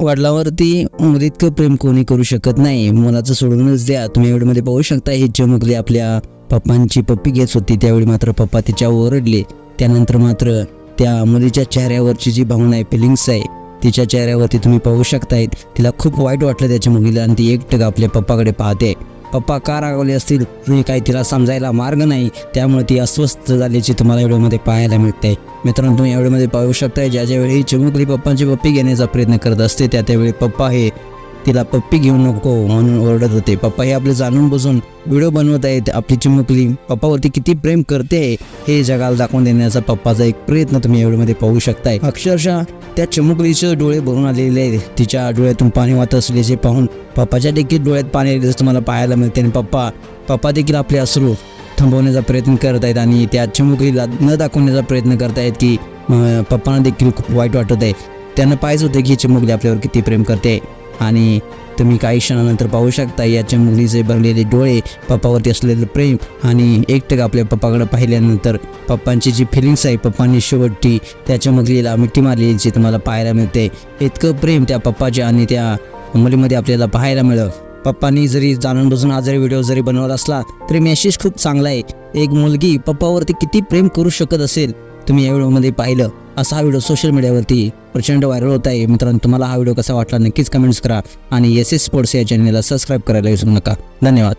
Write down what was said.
वडिलांवरती इतकं प्रेम कोणी करू शकत नाही. मुलाचं सोडूनच द्या. तुम्ही एवढ्यामध्ये पाहू शकता ही चमकली आपल्या पप्पांची पप्पी घेत होती. त्यावेळी मात्र पप्पा तिच्या ओरडले. त्यानंतर मात्र त्या मुलीच्या चेहऱ्यावरची जी भावना आहे फिलिंग्स आहे तिच्या चेहऱ्यावरती तुम्ही पाहू शकताय तिला खूप वाईट वाटलं त्याच्या मुलीला आणि ती एकटक आपल्या पप्पाकडे पाहते. पप्पा का रागवले असतील हे काही तिला समजायला मार्ग नाही त्यामुळे ती अस्वस्थ झाल्याची तुम्हाला व्हिडिओमध्ये पाहायला मिळते. मित्रांनो तुम्ही या व्हिडिओमध्ये पाहू शकताय ज्या ज्या वेळी चिमुकली पप्पांची पप्पी घेण्याचा प्रयत्न करत असते त्या त्यावेळी पप्पा हे तिला पप्पी घेऊ नको म्हणून ओरडत होते. पप्पा हे आपले जाणून बसून व्हिडिओ बनवत आहेत. आपली चिमुकली पप्पावरती किती प्रेम करते हे जगाला दाखवून देण्याचा पप्पाचा एक प्रयत्न तुम्ही एवढ्यामध्ये पाहू शकताय. अक्षरशः त्या चिमुकलीचे डोळे भरून आलेले आहेत. तिच्या डोळ्यातून पाणी वाहत असल्याचे पाहून पप्पाच्या देखील डोळ्यात पाणी आले तुम्हाला पाहायला मिळते. आणि पप्पा पप्पा देखील आपले असरू थांबवण्याचा प्रयत्न करत आहेत आणि त्या चिमुकलीला न दाखवण्याचा प्रयत्न करत आहेत की पप्पांना देखील खूप वाईट वाटत आहे. त्यांना पाहिजे होते की चिमुकली आपल्यावर किती प्रेम करते. आणि तुम्ही काही क्षणानंतर पाहू शकता. या चिमुकलीचे भरलेले डोळे पप्पावरती असलेलं प्रेम आणि एकटक आपल्या पप्पाकडे पाहिल्यानंतर पप्पांची जी फिलिंग्स आहे पप्पांनी शेवटी त्या चिमुकलीला मिठी मारलेली तुम्हाला पाहायला मिळते. इतकं प्रेम त्या पप्पाच्या आणि त्या मुलीमध्ये आपल्याला पाहायला मिळतं पप्पांनी जरी जाणून बसून हा जरी व्हिडिओ जरी बनवत असला तरी मेसेज खूप चांगला आहे. एक मुलगी पप्पावरती किती प्रेम करू शकत असेल तुम्ही या व्हिडिओमध्ये पाहिलं असा हा व्हिडिओ सोशल मीडियावरती प्रचंड व्हायरल होत आहे. मित्रांनो तुम्हाला हा व्हिडिओ कसा वाटला नक्कीच कमेंट्स करा. आणि एस एस स्पोर्ट्स या चॅनलला सबस्क्राईब करायला विसरू नका. धन्यवाद.